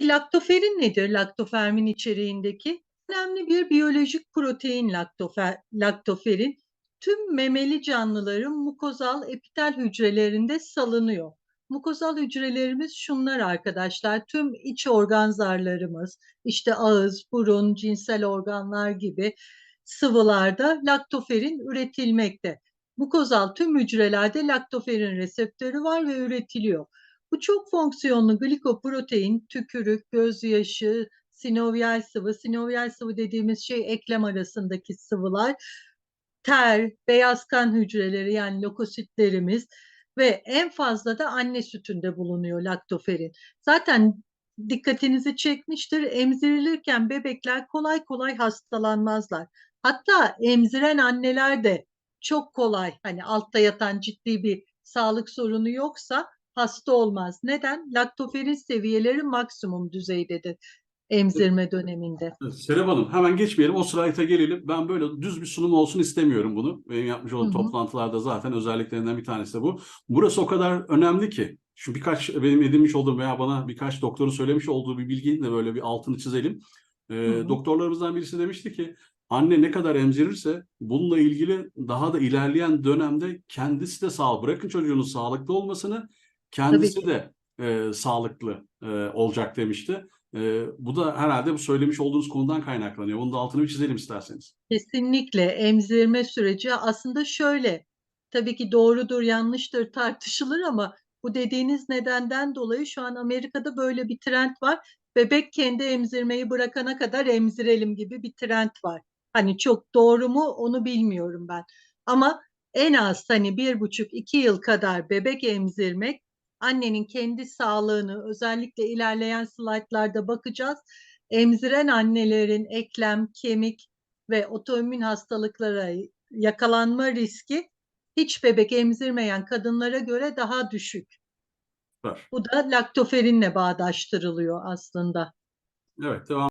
Laktoferin nedir laktofermin içeriğindeki? Önemli bir biyolojik protein laktofer, laktoferin tüm memeli canlıların mukozal epitel hücrelerinde salınıyor. Mukozal hücrelerimiz şunlar arkadaşlar. Tüm iç organ zarlarımız, işte ağız, burun, cinsel organlar gibi sıvılarda laktoferin üretilmekte. Mukozal tüm hücrelerde laktoferin reseptörü var ve üretiliyor. Bu çok fonksiyonlu glikoprotein, tükürük, gözyaşı, sinovyal sıvı, sinovyal sıvı dediğimiz şey eklem arasındaki sıvılar, ter, beyaz kan hücreleri yani lokositlerimiz ve en fazla da anne sütünde bulunuyor laktoferin. Zaten dikkatinizi çekmiştir. Emzirilirken bebekler kolay kolay hastalanmazlar. Hatta emziren anneler de çok kolay hani altta yatan ciddi bir sağlık sorunu yoksa hasta olmaz. Neden? Laktoferin seviyeleri maksimum düzeydedir emzirme döneminde. Evet, Serap Hanım hemen geçmeyelim o slayta gelelim. Ben böyle düz bir sunum olsun istemiyorum bunu. Benim yapmış olduğum toplantılarda zaten özelliklerinden bir tanesi de bu. Burası o kadar önemli ki. Şu birkaç benim edinmiş olduğum veya bana birkaç doktorun söylemiş olduğu bir bilginin de böyle bir altını çizelim. Ee, doktorlarımızdan birisi demişti ki anne ne kadar emzirirse bununla ilgili daha da ilerleyen dönemde kendisi de sağ bırakın çocuğunun sağlıklı olmasını kendisi de e, sağlıklı e, olacak demişti. E, bu da herhalde bu söylemiş olduğunuz konudan kaynaklanıyor. Onun da altını bir çizelim isterseniz. Kesinlikle emzirme süreci aslında şöyle. Tabii ki doğrudur, yanlıştır tartışılır ama bu dediğiniz nedenden dolayı şu an Amerika'da böyle bir trend var. Bebek kendi emzirmeyi bırakana kadar emzirelim gibi bir trend var. Hani çok doğru mu onu bilmiyorum ben. Ama en az hani bir buçuk iki yıl kadar bebek emzirmek annenin kendi sağlığını özellikle ilerleyen slaytlarda bakacağız. Emziren annelerin eklem, kemik ve otoimmün hastalıklara yakalanma riski hiç bebek emzirmeyen kadınlara göre daha düşük. Var. Bu da laktoferinle bağdaştırılıyor aslında. Evet devam